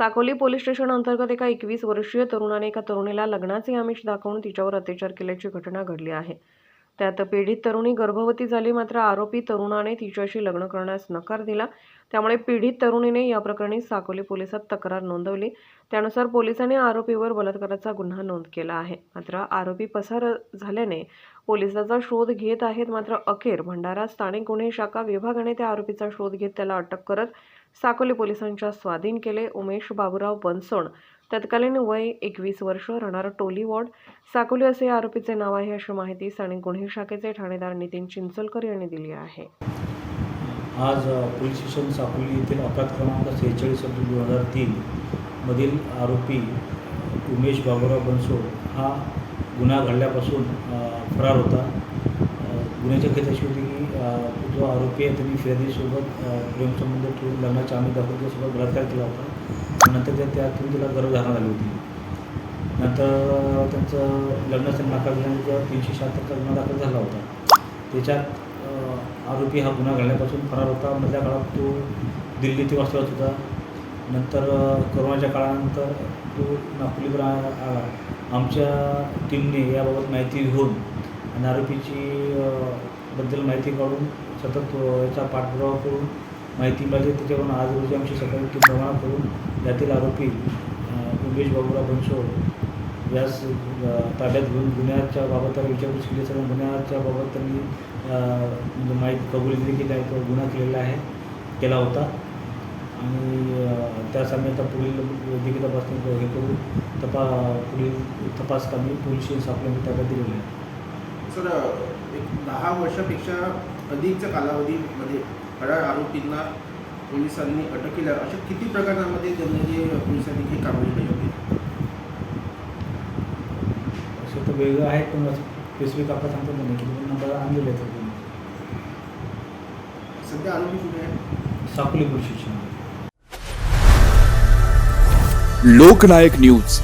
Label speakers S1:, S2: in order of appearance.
S1: Sakoli police station अंतर्गत एका एकवीस वर्षीय तरुणाने एका तरुणीला लग्नाचे आमिष दाखवून तिच्यावर अत्याचार केल्याची घटना घडली आहे. त्यात पीडित तरुणी गर्भवती झाली मात्र आरोपी तरुणाने तिच्याशी लग्न करण्यास नकार दिला. त्यामुळे पीडित तरुणीने या प्रकरणी साकोली पोलिसात तक्रार नोंदवली. त्यानुसार पोलिसांनी आरोपीवर बलात्काराचा गुन्हा नोंद केला आहे. मात्र आरोपी पसार झाल्याने पोलिसाचा शोध घेत आहेत मात्र अखेर भंडारा स्थानिक गुन्हे शाखा विभागाने त्या आरोपीचा शोध घेत त्याला अटक करत साकोली पोलिसांच्या स्वाधीन केले उमेश बाबूराव बनसोड. तत्कालीन वय एकवीस वर्ष राहणार टोली वॉर्ड. साकोली असे या आरोपीचे नाव आहे अशी माहिती स्थानिक गुन्हे शाखेचे ठाणेदार नितीन चिंचोलकर यांनी दिली आहे.
S2: आज पोलीस स्टेशन साकोली येथील अपराध क्रमांक सेहेचाळीस दोन हजार तीन मधील आरोपी उमेश बाबूराव बनसोड हा गुन्हा घडल्यापासून फरार होता. गुन्ह्याच्या गुन्ह्याची खेत अशी होती की जो आरोपी आहे त्यांनी फिर्यादीसोबत प्रेमसंबंध ठेवून लग्नाच्या आम्ही दाखवून त्यासोबत बलात्कार केला होता. नंतर त्या त्यातून तिला गर्भधारणा झाली होती. नंतर त्यांचं लग्नाचा नाकार झाल्यानंतर तीनशे शहात्तरचा गुन्हा दाखल झाला होता. त्याच्यात आरोपी हा गुन्हा घडल्यापासून फरार होता. मधल्या काळात तो दिल्ली ते वास्तव्यात होता. नंतर कोरोनाच्या काळानंतर तो नागपूरकडे आला आमच्या टीमने याबाबत माहिती घेऊन आणि आरोपीची बद्दल माहिती काढून सतत याचा पाठपुरावा करून माहिती मिळाली. त्याच्यावरून आज रोजी आमची सकाळी टीम रवाना करून यातील आरोपी उमेश बाबूराव बनसोड यास ताब्यात घेऊन गुन्ह्याच्या बाबत त्याला विचारपूस केली. सर गुन्ह्याच्या बाबत त्यांनी म्हणजे माहिती कबुली दिली की नाही तो गुन्हा केलेला आहे केला होता. आणि त्यासाठी आता पुढील वैद्यकीय तपासणी हे करून तपा पुढील तपास कामी पोलीस आपल्याला ताब्यात दिलेलं आहे.
S3: सर एक दहा वर्षापेक्षा अधिकच्या कालावधीमध्ये फरार आरोपींना पोलिसांनी अटक केल्या अशा किती प्रकरणामध्ये त्यांनी जे पोलिसांनी ही कारवाई केली होती?
S2: असं तर वेगळं आहे पण स्पेसिफिक आपला सांगतो नाही. की नंबर आणलेले आहेत. आपण.
S3: सध्या आरोपी कुठे आहे
S2: Sakoli police station
S4: Loknayak news.